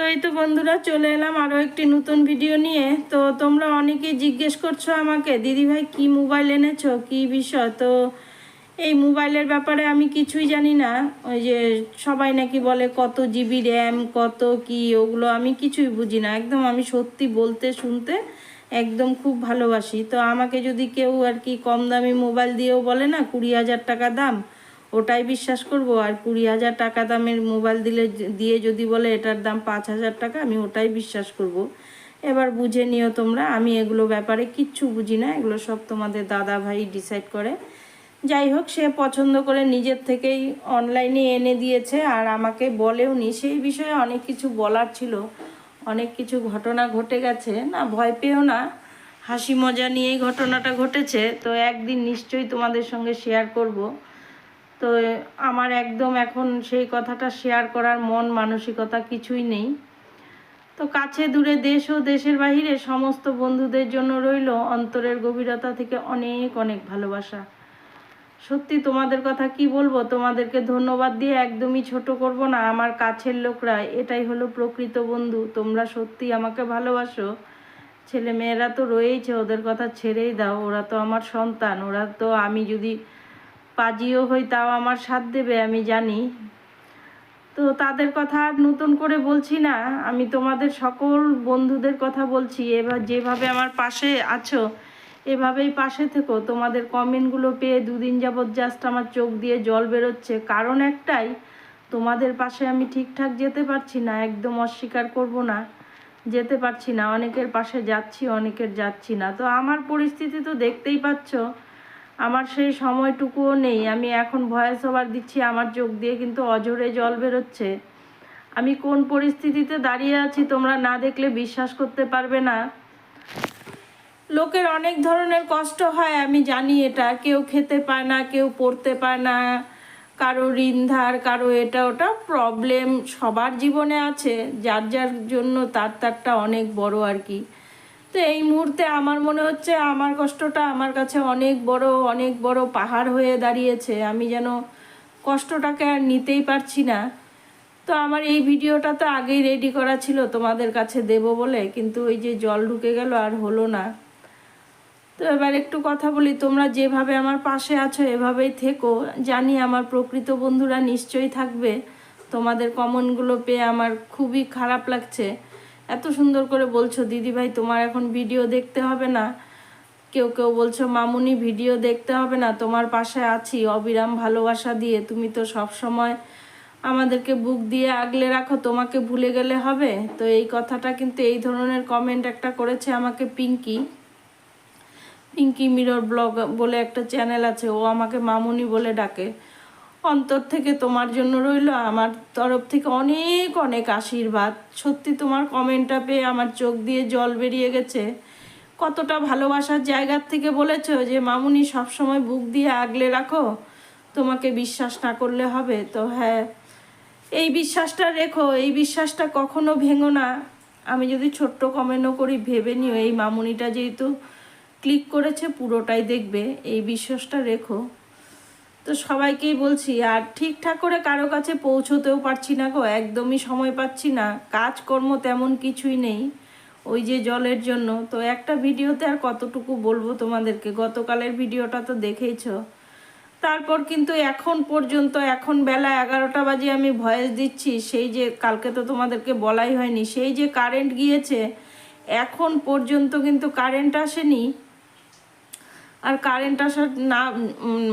তো এই তো বন্ধুরা, চলে এলাম আরও একটি নতুন ভিডিও নিয়ে। তো তোমরা অনেকেই জিজ্ঞেস করছ আমাকে দিদিভাই কি মোবাইল এনেছো? কি বিষয়? তো এই মোবাইলের ব্যাপারে আমি কিছুই জানি না। ওই যে সবাই নাকি বলে, কত জিবি র্যাম কত কি? ওগুলো আমি কিছুই বুঝি না। একদম আমি সত্যি বলতে শুনতে একদম খুব ভালোবাসি। তো আমাকে যদি কেউ আর কি কম দামি মোবাইল দিয়েও বলে না, কুড়ি হাজার টাকা দাম ওটাই বিশ্বাস করব, আর কুড়ি হাজার টাকা দামের মোবাইল দিলে দিয়ে যদি বলে এটার দাম পাঁচ হাজার টাকা, আমি ওটাই বিশ্বাস করব। এবার বুঝে নিও তোমরা, আমি এগুলো ব্যাপারে কিচ্ছু বুঝি না, এগুলো সব তোমাদের দাদা ভাই ডিসাইড করে। যাই হোক, সে পছন্দ করে নিজের থেকেই অনলাইনে এনে দিয়েছে, আর আমাকে বলেও নি। সেই বিষয়ে অনেক কিছু বলার ছিল, অনেক কিছু ঘটনা ঘটে গেছে। না, ভয় পেও না, হাসি মজা নিয়েই ঘটনাটা ঘটেছে, তো একদিন নিশ্চয়ই তোমাদের সঙ্গে শেয়ার করব। তো আমার একদম এখন সেই কথাটা শেয়ার করার মন, মানসিকতা কিছুই নেই। তো কাছে দূরে দেশ ও দেশের বাহিরে সমস্ত বন্ধুদের জন্য রইল অন্তরের গভীরতা থেকে অনেক অনেক ভালোবাসা। সত্যি তোমাদের কথা কি বলব? তোমাদেরকে ধন্যবাদ দিয়ে একদমই ছোট করব না। আমার কাছের লোকরা, এটাই হলো প্রকৃত বন্ধু। তোমরা সত্যি আমাকে ভালোবাসো। ছেলে মেয়েরা তো রয়েইছে, ওদের কথা ছেড়েই দাও। ওরা তো আমার সন্তান। ওরা তো আমি যদি পাজিও হই তাও আমার সাথ দেবে, আমি জানি। তো তাদের কথা আর নতুন করে বলছি না, আমি তোমাদের সকল বন্ধুদের কথা বলছি, এবার যেভাবে আমার পাশে আছো, এভাবেই পাশে থেকো। তোমাদের কমেন্টগুলো পেয়ে দুদিন যাবৎ জাস্ট আমার চোখ দিয়ে জল বেরোচ্ছে। কারণ একটাই, তোমাদের পাশে আমি ঠিকঠাক যেতে পারছি না, একদম অস্বীকার করব না, যেতে পারছি না। অনেকের পাশে যাচ্ছি, অনেকের যাচ্ছি না। তো আমার পরিস্থিতি তো দেখতেই পাচ্ছ। আমার সেই সময়টুকুও নেই। আমি এখন ভয়েস ওভার দিচ্ছি আমার চোখ দিয়ে, কিন্তু অজরে জল বেরোচ্ছে। আমি কোন পরিস্থিতিতে দাঁড়িয়ে আছি তোমরা না দেখলে বিশ্বাস করতে পারবে না। লোকের অনেক ধরনের কষ্ট হয়, আমি জানি এটা। কেউ খেতে পায় না, কেউ পড়তে পায় না। কারও ঋণ ধার, কারও এটা ওটা প্রবলেম সবার জীবনে আছে। যার যার জন্য তার তারটা অনেক বড় আর কি। তো এই মুহূর্তে আমার মনে হচ্ছে আমার কষ্টটা আমার কাছে অনেক বড় অনেক বড় পাহাড় হয়ে দাঁড়িয়েছে। আমি যেন কষ্টটাকে আর নিতেই পারছি না। তো আমার এই ভিডিওটা তো আগেই রেডি করা ছিল, তোমাদের কাছে দেব বলে, কিন্তু ওই যে জল ঢুকে গেল আর হলো না। তো এবার একটু কথা বলি, তোমরা যেভাবে আমার পাশে আছো, এভাবেই থেকো। জানি আমার প্রকৃত বন্ধুরা নিশ্চয়ই থাকবে। তোমাদের কমনগুলো পেয়ে আমার খুবই খারাপ লাগছে। এত সুন্দর করে বলছো দিদি ভাই তোমার এখন ভিডিও দেখতে হবে না? কেউ কেউ বলছো, মামুনি, ভিডিও দেখতে হবে না, তোমার পাশে আছি, অবিরাম ভালোবাসা দিয়ে তুমি তো সব সময় আমাদেরকে বুক দিয়ে আগলে রাখো, তোমাকে ভুলে গেলে হবে? তো এই কথাটা কিন্তু এই ধরনের কমেন্ট একটা করেছে আমাকে পিঙ্কি। পিঙ্কি মিরর ব্লগ বলে একটা চ্যানেল আছে, ও আমাকে মামুনি বলে ডাকে। অন্তর থেকে তোমার জন্য রইল আমার তরফ থেকে অনেক অনেক আশীর্বাদ। সত্যি তোমার কমেন্টটা পেয়ে আমার চোখ দিয়ে জল বেরিয়ে গেছে। কতটা ভালোবাসার জায়গার থেকে বলেছ যে, মামুনি, সবসময় বুক দিয়ে আগলে রাখো, তোমাকে বিশ্বাস না করলে হবে। তো হ্যাঁ এই বিশ্বাসটা রেখো, এই বিশ্বাসটা কখনো ভেঙো না। আমি যদি ছোট্ট কমেন্টও করি, ভেবে নিও, এই মামুনিটা যেহেতু ক্লিক করেছে, পুরোটাই দেখবে। এই বিশ্বাসটা রেখো। তো সবাইকেই বলছি, আর ঠিকঠাক করে কারও কাছে পৌঁছতেও পারছি না গো, একদমই সময় পাচ্ছি না, কাজকর্ম তেমন কিছুই নেই ওই যে জলের জন্য। তো একটা ভিডিওতে আর কতটুকু বলব তোমাদেরকে, গতকালের ভিডিওটা তো দেখেইছ। তারপর কিন্তু এখন পর্যন্ত, এখন বেলা এগারোটা বাজে আমি ভয়েস দিচ্ছি, সেই যে কালকে তো তোমাদেরকে বলাই হয়নি, সেই যে কারেন্ট গিয়েছে, এখন পর্যন্ত কিন্তু কারেন্ট আসেনি। আর কারেন্ট আসার না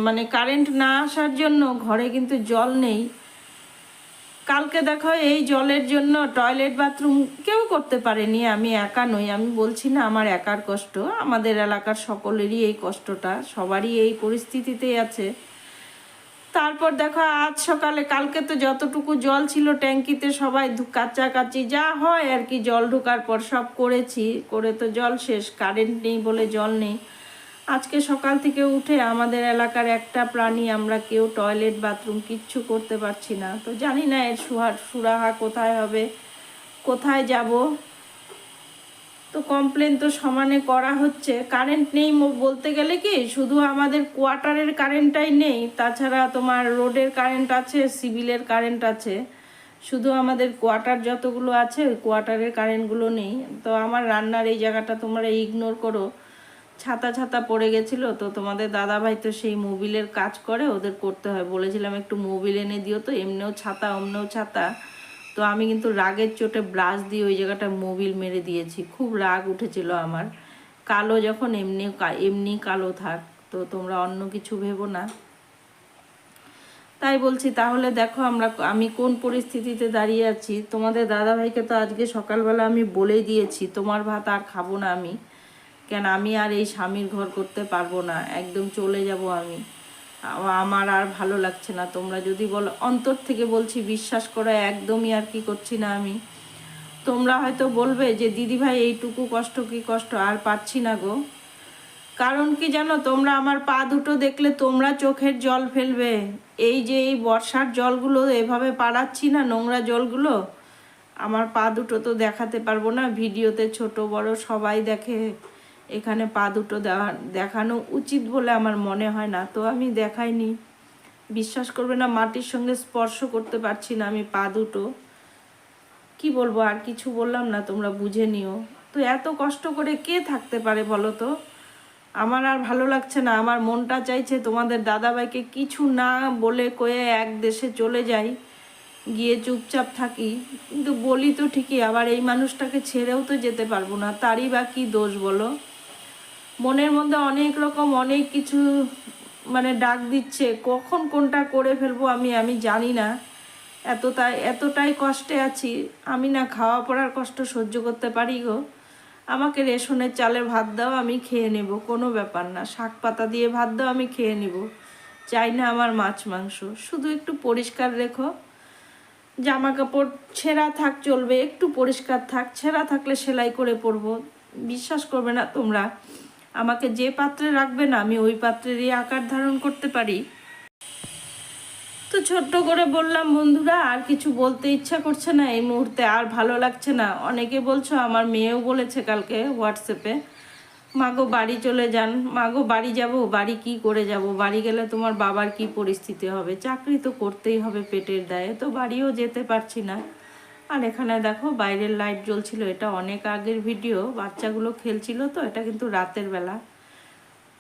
মানে কারেন্ট না আসার জন্য ঘরে কিন্তু জল নেই। কালকে দেখো এই জলের জন্য টয়লেট বাথরুম কেউ করতে পারেনি, আমি একা নই। আমি বলছি না, আমার একার কষ্ট। আমাদের এলাকার সকলেরই এই কষ্টটা, সবারই এই পরিস্থিতিতেই আছে। তারপর দেখো আজ সকালে, কালকে তো যতটুকু জল ছিল ট্যাঙ্কিতে সবাই কাচাকাচি যা হয় আর কি, জল ঢোকার পর সব করেছি। করে তো জল শেষ কারেন্ট নেই বলে জল নেই। আজকে সকাল থেকে উঠে আমাদের এলাকার একটা প্রাণী আমরা কেউ টয়লেট, বাথরুম কিচ্ছু করতে পারছি না। তো জানি না এর সুহার সুরাহা কোথায় হবে, কোথায় যাব। তো কমপ্লেন তো সমানে করা হচ্ছে। কারেন্ট নেই বলতে গেলে কি, শুধু আমাদের কোয়ার্টারের কারেন্টটাই নেই। তাছাড়া তোমার রোডের কারেন্ট আছে সিভিলের কারেন্ট আছে। শুধু আমাদের কোয়ার্টার যতগুলো আছে কোয়ার্টারের কারেন্টগুলো নেই। তো আমার রান্নার এই জায়গাটা তোমরা ইগনোর করো। ছাতা ছাতা পড়ে গেছিল, তো তোমাদের দাদা ভাই তো সেই মোবিলের কাজ করে, ওদের করতে হয়। বলেছিলাম, একটু মোবিল এনে দিও তো, এমনিও ছাতা, অমনেও ছাতা। তো আমি কিন্তু রাগের চোটে ব্রাশ দিয়ে ওই জায়গাটা মোবিল মেরে দিয়েছি। খুব রাগ উঠেছিল আমার। কালো যখন এমনি এমনি কালো থাক, তো তোমরা অন্য কিছু ভেবো না। তাই বলছি, তাহলে দেখো আমরা আমি কোন পরিস্থিতিতে দাঁড়িয়ে আছি? তোমাদের দাদাভাইকে তো আজকে সকালবেলা আমি বলেই দিয়েছি, তোমার ভাত আর খাব না আমি। কেন আমি আর এই স্বামীর ঘর করতে পারব না? একদম চলে যাব আমি। আমার আর ভালো লাগছে না। তোমরা যদি বলো, অন্তর থেকে বলছি, বিশ্বাস করে একদমই আর কি করছি না আমি। তোমরা হয়তো বলবে যে দিদি ভাই এইটুকু কষ্ট কি কষ্ট? আর পাচ্ছি না গো। কারণ কি জানো, তোমরা আমার পা দুটো দেখলে তোমরা চোখের জল ফেলবে। এই যে এই বর্ষার জলগুলো, এভাবে পাড়াচ্ছি না নোংরা জলগুলো? আমার পা দুটো তো দেখাতে পারব না। ভিডিওতে ছোট বড় সবাই দেখে এখানে পা দুটো দেখানো উচিত বলে আমার মনে হয় না। তো আমি দেখাইনি। বিশ্বাস করবে না, মাটির সঙ্গে স্পর্শ করতে পারছি না আমি পা দুটো। কি বলব, আর কিছু বললাম না, তোমরা বুঝে নিও। তো এত কষ্ট করে কে থাকতে পারে বলো তো? আমার আর ভালো লাগছে না, আমার মনটা চাইছে তোমাদের দাদাভাইকে কিছু না বলে কয়ে এক দেশে চলে যাই, গিয়ে চুপচাপ থাকি। কিন্তু বলি তো ঠিকই, আবার এই মানুষটাকে ছেড়েও তো যেতে পারব না, তারই বা কি দোষ বলো? মনের মধ্যে অনেক রকম অনেক কিছু মানে ডাক দিচ্ছে, কখন কোনটা করে ফেলব আমি আমি জানি না। এতটাই এতটাই কষ্টে আছি, আমি না খাওয়া পড়ার কষ্ট সহ্য করতে পারি গো। আমাকে রেশনের চালের ভাত দাও, আমি খেয়ে নেব, কোনো ব্যাপার না। শাক পাতা দিয়ে ভাত দাও, আমি খেয়ে নিব। চাই না আমার মাছ, মাংস। শুধু একটু পরিষ্কার রেখো। জামা কাপড় ছেঁড়া থাক, চলবে। একটু পরিষ্কার থাক, ছেঁড়া থাকলে সেলাই করে পরবো। বিশ্বাস করবে না তোমরা। আমাকে যে পাত্রে রাখবে না, আমি ওই পাত্রেরই আকার ধারণ করতে পারি। তো ছোট্ট করে বললাম, বন্ধুরা, আর কিছু বলতে ইচ্ছা করছে না এই মুহূর্তে, আর ভালো লাগছে না। অনেকে বলছো, আমার মেয়েও বলেছে কালকে হোয়াটসঅ্যাপে মাগো, বাড়ি চলে যান। মাগো, বাড়ি যাব? বাড়ি কি করে যাব? বাড়ি গেলে তোমার বাবার কি পরিস্থিতি হবে? চাকরি তো করতেই হবে পেটের দায়ে, তো বাড়িও যেতে পারছি না। আর এখানে দেখো বাইরের লাইট জ্বলছিল, এটা অনেক আগের ভিডিও, বাচ্চাগুলো খেলছিল তো, এটা কিন্তু রাতের বেলা।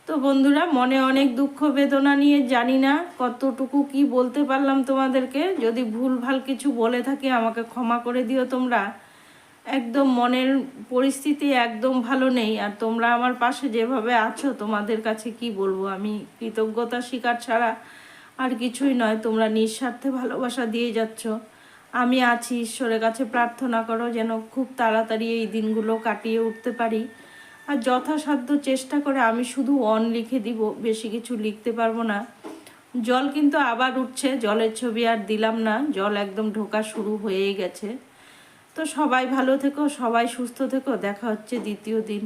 তো বন্ধুরা, মনে অনেক দুঃখ, বেদনা নিয়ে জানি না কতটুকু কি বলতে পারলাম তোমাদেরকে। যদি ভুল ভালো কিছু বলে থাকি, আমাকে ক্ষমা করে দিও তোমরা। একদম মনের পরিস্থিতি একদম ভালো নেই, আর তোমরা আমার পাশে যেভাবে আছো, তোমাদের কাছে কি বলব? আমি কৃতজ্ঞতা স্বীকার ছাড়া আর কিছুই নয়, তোমরা নিঃস্বার্থে ভালোবাসা দিয়ে যাচ্ছ। আমি আছি, ঈশ্বরের কাছে প্রার্থনা করো যেন খুব তাড়াতাড়ি এই দিনগুলো কাটিয়ে উঠতে পারি। আর যথাসাধ্য চেষ্টা করে আমি শুধু অন লিখে দিব, বেশি কিছু লিখতে পারব না। জল কিন্তু আবার উঠছে, জলের ছবি আর দিলাম না, জল একদম ঢোকা শুরু হয়েই গেছে। তো সবাই ভালো থেকো, সবাই সুস্থ থেকো, দেখা হচ্ছে দ্বিতীয় দিন।